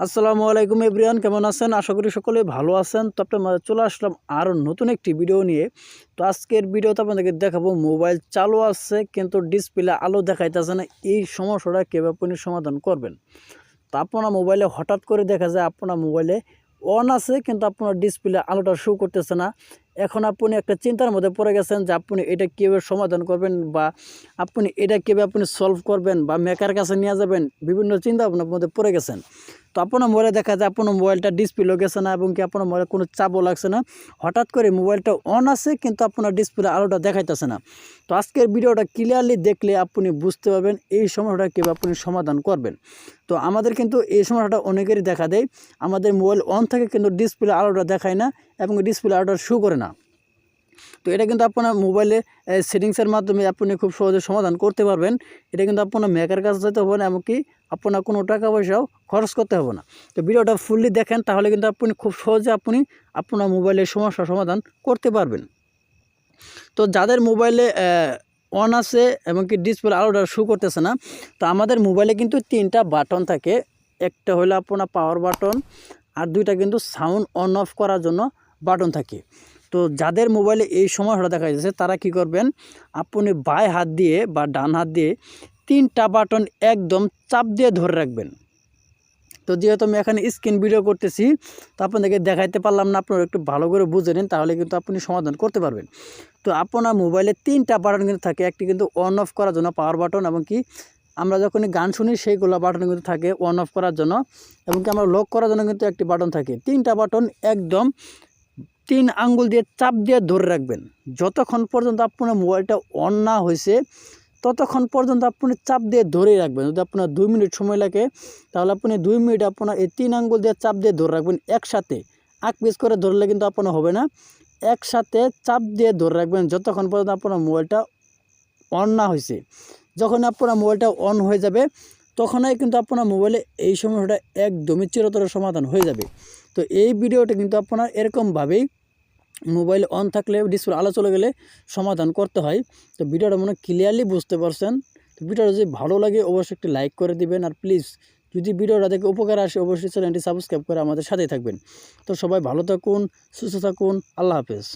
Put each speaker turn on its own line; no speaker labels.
আসসালামু আলাইকুম এভরিয়ান কেমন আছেন? আশা করি সকলে ভালো আছেন। তো আপনার চলে আসলাম আরও নতুন একটি ভিডিও নিয়ে। তো আজকের ভিডিওতে আপনাদেরকে দেখাবো, মোবাইল চালু আছে কিন্তু ডিসপ্লে আলো দেখাইতেছে না। এই সমস্যাটা কীভাবে আপনি সমাধান করবেন? তো আপনার মোবাইলে হঠাৎ করে দেখা যায় আপনার মোবাইলে অন আছে কিন্তু আপনার ডিসপ্লে আলোটা শো করতেছে না। এখন আপনি একটা চিন্তার মধ্যে পড়ে গেছেন যে আপনি এটা কীভাবে সমাধান করবেন বা আপনি এটা কীভাবে আপনি সলভ করবেন বা মেকার কাছে নিয়ে যাবেন? বিভিন্ন চিন্তা ভাবনার মধ্যে পড়ে গেছেন। তো আপনার মোবাইলে দেখা যায় আপনার মোবাইলটা ডিসপ্লে গেছে না এবং কি আপনার মোবাইলে কোনো চাপও লাগছে না। হঠাৎ করে মোবাইলটা অন আছে কিন্তু আপনার ডিসপ্লে আলোটা দেখাইতেছে না। তো আজকের ভিডিওটা ক্লিয়ারলি দেখলে আপনি বুঝতে পারবেন এই সমস্যাটা কীভাবে আপনি সমাধান করবেন। তো আমাদের কিন্তু এই সমস্যাটা অনেকেরই দেখা দেয়। আমাদের মোবাইল অন থাকে কিন্তু ডিসপ্লে আলোটা দেখায় না এবং ডিসপ্লে আলোটা শো করে না। তো এটা কিন্তু আপনার মোবাইলে সেটিংসের মাধ্যমে আপনি খুব সহজে সমাধান করতে পারবেন। এটা কিন্তু আপনার মেকার কাছে যেতে হবে না, এমনকি আপনার কোনো টাকা পয়সাও খরচ করতে হবে না। তো ভিডিওটা ফুললি দেখেন, তাহলে কিন্তু আপনি খুব সহজে আপনি আপনার মোবাইলের সমস্যার সমাধান করতে পারবেন। তো যাদের মোবাইলে অন আছে, এমনকি ডিসপ্লে আলোটা শো করতেছে না, তো আমাদের মোবাইলে কিন্তু তিনটা বাটন থাকে। একটা হলো আপনার পাওয়ার বাটন আর দুইটা কিন্তু সাউন্ড অন অফ করার জন্য বাটন থাকে। তো যাদের মোবাইলে এই সমস্যাটা দেখা যাচ্ছে, তারা কি করবেন? আপনি বাই হাত দিয়ে বা ডান হাত দিয়ে তিনটা বাটন একদম চাপ দিয়ে ধরে রাখবেন। তো যেহেতু আমি এখানে স্ক্রিন ভিডিও করতেছি, তো আপনাদেরকে দেখাইতে পারলাম না, আপনারা একটু ভালো করে বুঝে নিন, তাহলে কিন্তু আপনি সমাধান করতে পারবেন। তো আপনার মোবাইলে তিনটা বাটন কিন্তু থাকে, একটি কিন্তু অন অফ করার জন্য পাওয়ার বাটন, এবং কি আমরা যখনই গান শুনি, সেইগুলো বাটন কিন্তু থাকে অন অফ করার জন্য, এবং কি আমরা লক করার জন্য কিন্তু একটি বাটন থাকে। তিনটা বাটন একদম তিন আঙ্গুল দিয়ে চাপ দিয়ে ধরে রাখবেন। যতক্ষণ পর্যন্ত আপনার মোবাইলটা অন না হয়েছে, ততক্ষণ পর্যন্ত আপনি চাপ দিয়ে ধরে রাখবেন। যদি আপনার দুই মিনিট সময় লাগে, তাহলে আপনি দুই মিনিট আপনার এই তিন আঙ্গুল দিয়ে চাপ দিয়ে ধরে রাখবেন একসাথে। আক পিস করে ধরলে কিন্তু আপনার হবে না। একসাথে চাপ দিয়ে ধরে রাখবেন যতক্ষণ পর্যন্ত আপনার মোবাইলটা অন না হয়েছে। যখন আপনার মোবাইলটা অন হয়ে যাবে, তখনই কিন্তু আপনার মোবাইলে এই সমস্যাটা একদমই চিরতর সমাধান হয়ে যাবে। তো এই ভিডিওটা কিন্তু আপনার এরকমভাবেই মোবাইল অন থাকলে ডিসপ্লে আলো চলে গেলে সমাধান করতে হয়। তো ভিডিওটা মনে ক্লিয়ারলি বুঝতে পারছেন। তো ভিডিওটা যদি ভালো লাগে, অবশ্যই একটি লাইক করে দিবেন। আর প্লিজ যদি ভিডিওটা দেখে উপকার আসে, অবশ্যই চ্যানেলটি সাবস্ক্রাইব করে আমাদের সাথেই থাকবেন। তো সবাই ভালো থাকুন, সুস্থ থাকুন, আল্লাহ হাফেজ।